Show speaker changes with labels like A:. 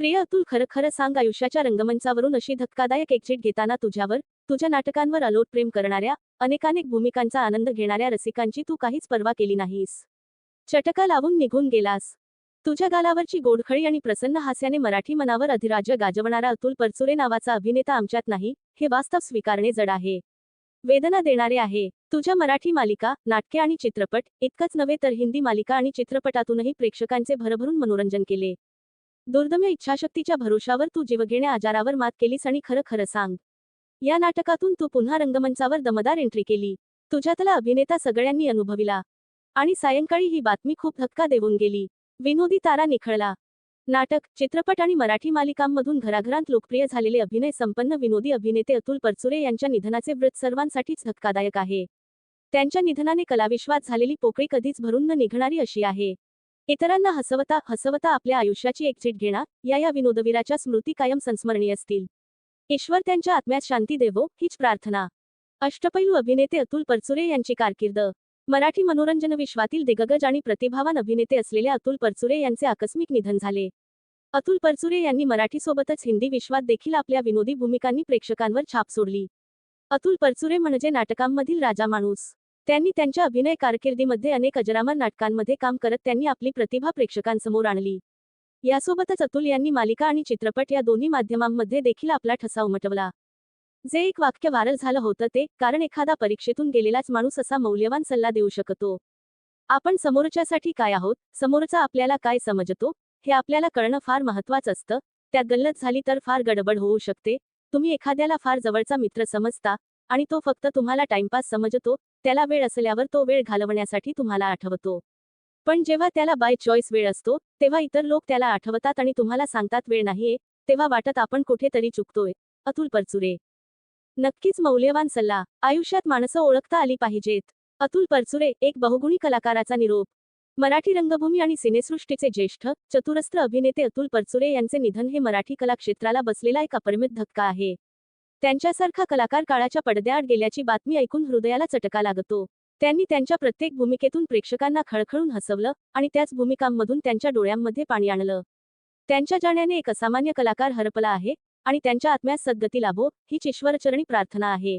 A: प्रिय अतुल खरं खरं सांग आयुष्याच्या रंगमंचावरून अशी धक्कादायक एक्झिट घेताना तुझ्यावर तुझ्या नाटकांवर अलोट प्रेम करणाऱ्या अनेकानेक भूमिकांचा आनंद घेणाऱ्या रसिकांची तू काहीच पर्वा केली नाहीस. चटका लावून निघून गेलास. तुझ्या गालावरची गोडखळी आणि प्रसन्न हास्याने मराठी मनावर अधिराज्य गाजवणारा अतुल परचुरे नावाचा अभिनेता आमच्यात नाही हे वास्तव स्वीकारणे जड आहे. वेदना देणारे आहे. तुझ्या मराठी मालिका नाटके आणि चित्रपट इतकंच नव्हे तर हिंदी मालिका आणि चित्रपटातूनही प्रेक्षकांचे भरभरून मनोरंजन केले. दुर्दम्य इच्छाशक्तीच्या भरोशावर तू जीवघेण्या आजारावर मात केलीस आणि खरं खरं सांग. या नाटकातून तू पुन्हा रंगमंचावर दमदार एंट्री केली. तुझ्यातला अभिनेता सगळ्यांनी अनुभविला. आणि सायंकाळी ही बातमी खूप धक्का देऊन गेली. विनोदी तारा निखळला. नाटक चित्रपट आणि मराठी मालिकांमधून घराघरांत लोकप्रिय झालेले अभिनय संपन्न विनोदी अभिनेते अतुल परचुरे यांच्या निधनाचे वृत्त सर्वांसाठीच धक्कादायक आहे. त्यांच्या निधनाने कलाविश्वात झालेली पोकळी कधीच भरून न निघणारी अशी आहे. इतरांना हसवता हसवता आपल्या आयुष्याची एक्झिट घेणार या या विनोदवीराच्या स्मृती कायम संस्मरणीय असतील. ईश्वर त्यांच्या आत्म्यात शांती देवो हीच प्रार्थना. अष्टपैलू अभिनेते अतुल परचुरे यांची कारकीर्द. मराठी मनोरंजन विश्वातील दिग्गज आणि प्रतिभावान अभिनेते असलेल्या अतुल परचुरे यांचे आकस्मिक निधन झाले. अतुल परचुरे यांनी मराठीसोबतच हिंदी विश्वात देखील आपल्या विनोदी भूमिकांनी प्रेक्षकांवर छाप सोडली. अतुल परचुरे म्हणजे नाटकांमधील राजा माणूस. त्यांनी त्यांच्या अभिनय कारकिर्दीमध्ये अनेक अजरामर नाटकांमध्ये काम करत त्यांनी आपली प्रतिभा प्रेक्षकांसमोर आणली. यासोबतच अतुल यांनी मालिका आणि चित्रपट या दोन्ही माध्यमांमध्ये देखील आपला ठसा उमटवला. जे एक वाक्य व्हायरल झालं होतं ते कारण एखादा परीक्षेतून गेलेलाच माणूस असा मौल्यवान सल्ला देऊ शकतो. आपण समोरच्यासाठी काय आहोत? समोरचा आपल्याला काय समजतो? हे आपल्याला कळणं फार महत्वाचं असतं. त्यात गल्लत झाली तर फार गडबड होऊ शकते. तुम्ही एखाद्याला फार जवळचा मित्र समजता आणि तो फक्त तुम्हाला टाइमपास समजतो त्याला वेळ असल्यावर तो वेळ घालवण्यासाठी तुम्हाला आठवतो. पण जेव्हा त्याला बाय चॉईस वेळ असतो तेव्हा इतर लोक त्याला आठवतात आणि तुम्हाला सांगतात वेळ नाहीये तेव्हा वाटत आपण कुठेतरी चुकतोय. अतुल परचुरे. नक्कीच मौल्यवान सल्ला. आयुष्यात माणसं ओळखता आली पाहिजेत. अतुल परचुरे एक बहुगुणी कलाकाराचा निरोप. मराठी रंगभूमी आणि सिनेसृष्टीचे ज्येष्ठ चतुरस्त्र अभिनेते अतुल परचुरे यांचे निधन हे मराठी कला क्षेत्राला बसलेला एक अपरिमित धक्का आहे. त्यांच्यासारखा कलाकार काळाच्या पडद्याआड गेल्याची बातमी ऐकून हृदयाला चटका लागतो. त्यांनी त्यांच्या प्रत्येक भूमिकेतून प्रेक्षकांना खळखळून हसवलं आणि त्याच भूमिकांमधून त्यांच्या डोळ्यांमध्ये पाणी आणलं. त्यांच्या जाण्याने एक असामान्य कलाकार हरपला आहे आणि त्यांच्या आत्म्यास सद्गती लाभो हीच ईश्वरचरणी प्रार्थना आहे.